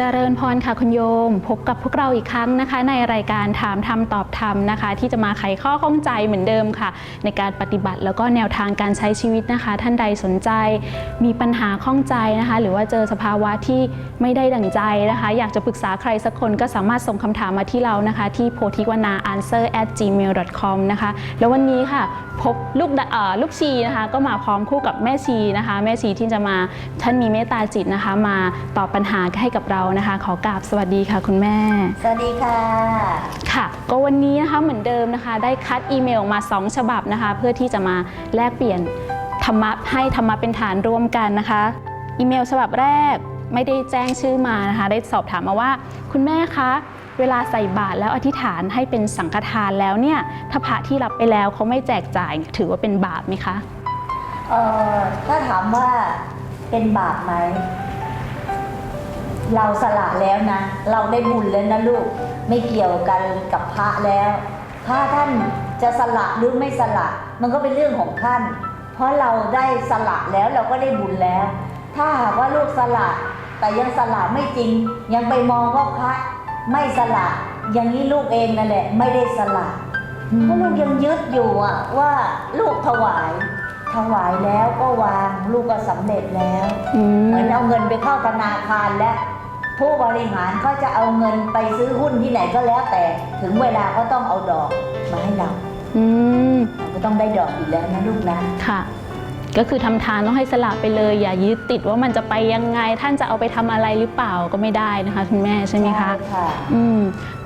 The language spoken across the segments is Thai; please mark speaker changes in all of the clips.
Speaker 1: เจริญพรค่ะคุณโยม พบกับพวกเราอีกครั้งนะคะ ในรายการถามธรรมตอบธรรมนะคะ ที่จะมาไขข้อข้องใจเหมือนเดิมค่ะ ในการปฏิบัติแล้วก็แนวทางการใช้ชีวิตนะคะ ท่านใดสนใจ มีปัญหาข้องใจนะคะ หรือว่าเจอสภาวะที่ไม่ได้ดั่งใจนะคะ อยากจะปรึกษาใครสักคนก็สามารถส่งคำถามมาที่เรานะคะ ที่โพธิวนา answer at gmail com นะคะแล้ววันนี้ค่ะพบลูกลูกชีนะคะ ก็มาพร้อมคู่กับแม่ชีนะคะ แม่ชีที่จะมาท่านมีเมตตาจิตนะคะ มาตอบปัญหาให้กับเรานะคะ ขอกราบสวัสดีค่ะคุณแม่
Speaker 2: สวัสดีค่ะ
Speaker 1: ค่ะ ก็วันนี้นะคะเหมือนเดิมนะคะ ได้คัดอีเมลมา 2 ฉบับนะคะ เพื่อที่จะมาแลกเปลี่ยนธรรมะให้ธรรมะเป็นฐานร่วมกันนะคะ อีเมลฉบับแรกไม่ได้แจ้งชื่อมานะคะ ได้สอบถามมาว่า คุณแม่คะเวลาใส่บาตรแล้วอธิษฐานให้เป็นสังฆทานแล้วเนี่ยถ้าพระที่รับไปแล้วเขาไม่แจกจ่ายถือว่าเป็นบาปไหมคะ
Speaker 2: เอ่อถ้าถามว่าเป็นบาปไหม เราสละแล้วนะ เราได้บุญแล้วนะลูก ไม่เกี่ยวกันกับพระแล้ว ถ้าท่านจะสละหรือไม่สละ มันก็เป็นเรื่องของท่าน เพราะเราได้สละแล้วเราก็ได้บุญแล้ว ถ้าหากว่าลูกสละ แต่ยังสละไม่จริง ยังไปมองว่าพระไม่สละ อย่างนี้ลูกเองนั่นแหละ ไม่ได้สละเพราะลูกยังยึดอยู่อะว่าลูกถวาย ถวายแล้วก็วางลูกก็สำเร็จแล้ว
Speaker 1: อืม
Speaker 2: เหมือนเอาเงินไปเข้าธนาคารและ ผู้บริหารเขาจะเอาเงินไปซื้อหุ้นที่ไหนก็แล้วแต่ถึงเวลาก็ต้องเอาดอกมาให้เรา
Speaker 1: อืม
Speaker 2: เราก็ต้องได้ดอกอยู่แล้วนะลูกนะ
Speaker 1: ค่ะ ก็คือทำทานต้องให้สละไปเลย อย่ายึดติดว่ามันจะไปยังไง ท่านจะเอาไปทำอะไรหรือเปล่าก็ไม่ได้นะคะคุณแม่ใช่ไหมคะ
Speaker 2: ใช่ค่ะ
Speaker 1: อืม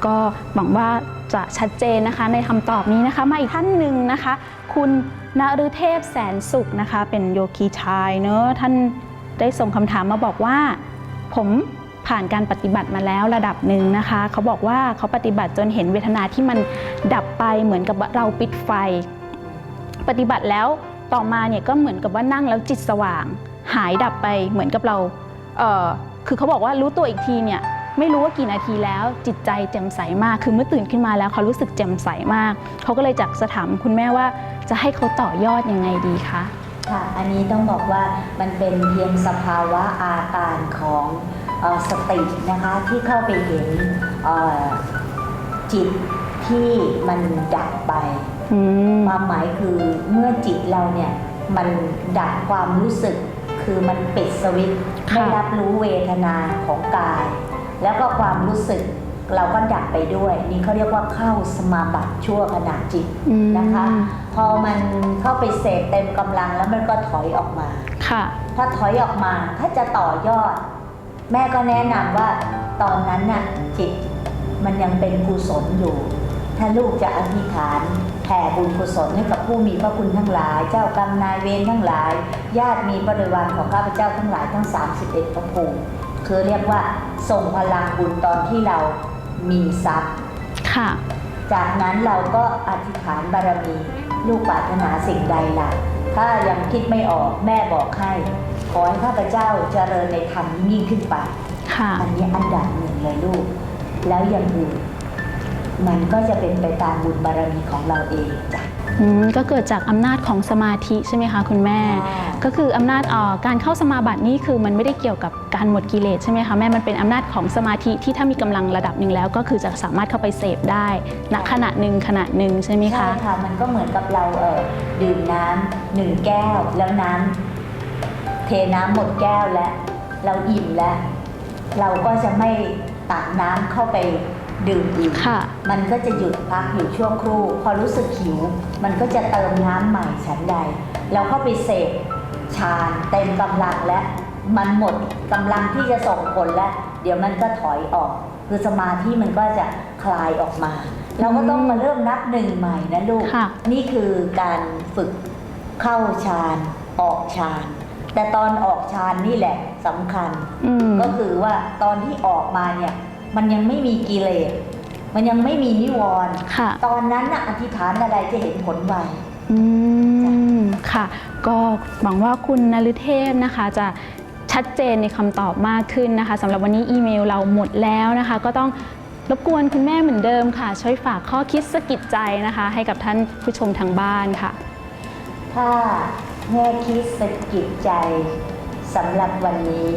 Speaker 1: ก็หวังว่าจะชัดเจนนะคะในคำตอบนี้นะคะ มาอีกท่านหนึ่งนะคะ คุณนฤเทพแสนสุขนะคะ เป็นโยคีชายเนอะท่านได้ส่งคำถามมาบอกว่า ผม ผ่านการปฏิบัติมาแล้วระดับหนึ่งนะคะเขาบอกว่าเขาปฏิบัติจนเห็นเวทนาที่มันดับไปเหมือนกับเราปิดไฟ ปฏิบัติแล้วต่อมาเนี่ยก็เหมือนกับว่านั่งแล้วจิตสว่าง หายดับไปเหมือนกับเราเออคือเขาบอกว่ารู้ตัวอีกทีเนี่ยไม่รู้ว่ากี่นาทีแล้วจิตใจแจ่มใสมาก คือเมื่อตื่นขึ้นมาแล้วเขารู้สึกแจ่มใสมาก เขาก็เลยจากสถามคุณแม่ว่าจะให้เขาต่อยอดยังไงดีคะ
Speaker 2: ค่ะ อันนี้ต้องบอกว่ามันเป็นเพียงสภาวะอาการของ สตินะคะที่เข้าไปเห็นเอ่อจิตที่มันดับไป
Speaker 1: อืม
Speaker 2: ความหมายคือเมื่อจิตเราเนี่ยมันดับความรู้สึกคือมันปิดสวิตช์
Speaker 1: ค่ะ
Speaker 2: ไม่รับรู้เวทนาของกาย แล้วก็ความรู้สึกเราก็ดับไปด้วย นี่เขาเรียกว่าเข้าสมาบัติชั่วขณะจิต
Speaker 1: อืม
Speaker 2: นะคะ พอมันเข้าไปเสพเต็มกำลังแล้วมันก็ถอยออกมา
Speaker 1: ค่ะ
Speaker 2: ถ้าถอยออกมาถ้าจะต่อยอด แม่ก็แนะนำว่าตอนนั้นน่ะจิตมันยังเป็นกุศลอยู่ ถ้าลูกจะอธิษฐานแผ่บุญกุศลให้กับผู้มีพระคุณทั้งหลาย เจ้ากรรมนายเวรทั้งหลาย ญาติมีบริวารของข้าพเจ้าทั้งหลายทั้ง 31พระภูมิคือเรียกว่าส่งพลังบุญตอนที่เรามีทรัพย์
Speaker 1: ค่ะ
Speaker 2: จากนั้นเราก็อธิษฐานบารมี ลูกปรารถนาสิ่งใดล่ะ ถ้ายังคิดไม่ออกแม่บอกให้ขอให้ข้าพเจ้าเจริญในธรรมยิ่งขึ้นไป
Speaker 1: ค่ะ
Speaker 2: อันนี้อันดับหนึ่งเลยลูก แล้วอย่างอื่นมันก็จะเป็นไปตามบุญบารมีของเราเองจ้ะ
Speaker 1: อืมก็เกิดจากอำนาจของสมาธิใช่ไหมคะคุณแม่
Speaker 2: ค่ะ
Speaker 1: ก็คืออำนาจเอ่อการเข้าสมาบัตินี่คือมันไม่ได้เกี่ยวกับการหมดกิเลสใช่ไหมคะแม่มันเป็นอำนาจของสมาธิที่ถ้ามีกำลังระดับหนึ่งแล้ว ก็คือจะสามารถเข้าไปเสพได้ณขณะหนึ่งขณะหนึ่งใช่ไหม
Speaker 2: ใช่
Speaker 1: คะ
Speaker 2: ค่ะมันก็เหมือนกับเราเออดื่มน้ำหนึ่งแก้ว แล้วน้ำเทน้ำหมดแก้วแล้วเราอิ่มแล้ว เราก็จะไม่ตักน้ำเข้าไปดื่มอีก
Speaker 1: ค่ะ
Speaker 2: มันก็จะหยุดพักอยู่ช่วงครู่ พอรู้สึกหิว มันก็จะเติมน้ำใหม่ฉันใด เราเข้าไปเสพ ฌานเต็มกำลังและมันหมดกำลังที่จะส่งผลแล้ว เดี๋ยวมันก็ถอยออก คือสมาธิมันก็จะคลายออกมา เราก็ต้องมาเริ่มนับหนึ่งใหม่นะลูก
Speaker 1: ค่ะ
Speaker 2: นี่คือการฝึกเข้าฌานออกฌาน แต่ตอนออกฌานนี่แหละสำคัญ
Speaker 1: อืม
Speaker 2: ก็คือว่าตอนที่ออกมาเนี่ยมันยังไม่มีกิเลส มันยังไม่มีนิวรณ์
Speaker 1: ค่ะ
Speaker 2: ตอนนั้นน่ะอธิษฐานอะไรจะเห็นผลไว
Speaker 1: อืม ค่ะ ก็หวังว่าคุณนฤเทพนะคะจะชัดเจนในคำตอบมากขึ้นนะคะสำหรับวันนี้อีเมลเราหมดแล้วนะคะ ก็ต้องรบกวนคุณแม่เหมือนเดิมค่ะ ช่วยฝากข้อคิดสะกิดใจนะคะ ให้กับท่านผู้ชมทางบ้านค่ะ
Speaker 2: ถ้าแง่คิดสะกิดใจสำหรับวันนี้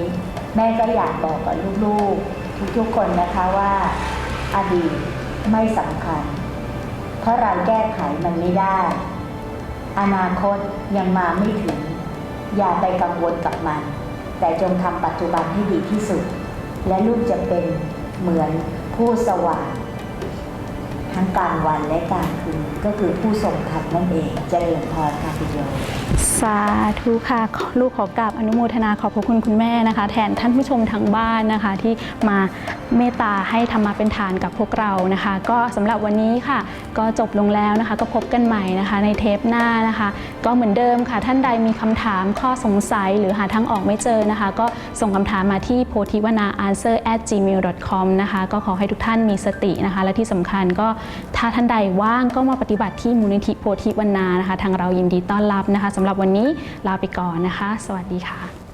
Speaker 2: แม่ก็อยากบอกกับลูกๆ ทุกๆคนนะคะว่าอดีตไม่สำคัญ เพราะเราแก้ไขมันไม่ได้ อนาคตยังมาไม่ถึง อย่าไปกังวลกับมัน แต่จงทำปัจจุบันให้ดีที่สุด และลูกจะเป็นเหมือนผู้สว่าง ทั้งกลางวันและกลางคืนก็คือผู้ทรงธรรมนั่นเองเจริญพรค่ะคุณโยม
Speaker 1: สาธุค่ะลูกขอกราบอนุโมทนาขอบพระคุณคุณแม่นะคะ แทนท่านผู้ชมทางบ้านนะคะ ที่มาเมตตาให้ธรรมะเป็นฐานกับพวกเรานะคะ ก็สำหรับวันนี้ค่ะ ก็จบลงแล้วนะคะ ก็พบกันใหม่นะคะ ในเทปหน้านะคะ ก็เหมือนเดิมค่ะ ท่านใดมีคำถามข้อสงสัย หรือหาทางออกไม่เจอนะคะ ก็ส่งคำถามมาที่โพธิวนา answer at gmail com นะคะก็ขอให้ทุกท่านมีสตินะคะ และที่สำคัญก็ถ้าท่านใดว่างก็มาปฏิบัติที่มูลนิธิโพธิวันนานะคะ ทางเรายินดีต้อนรับนะคะสำหรับวันนี้ลาไปก่อนนะคะ สวัสดีค่ะ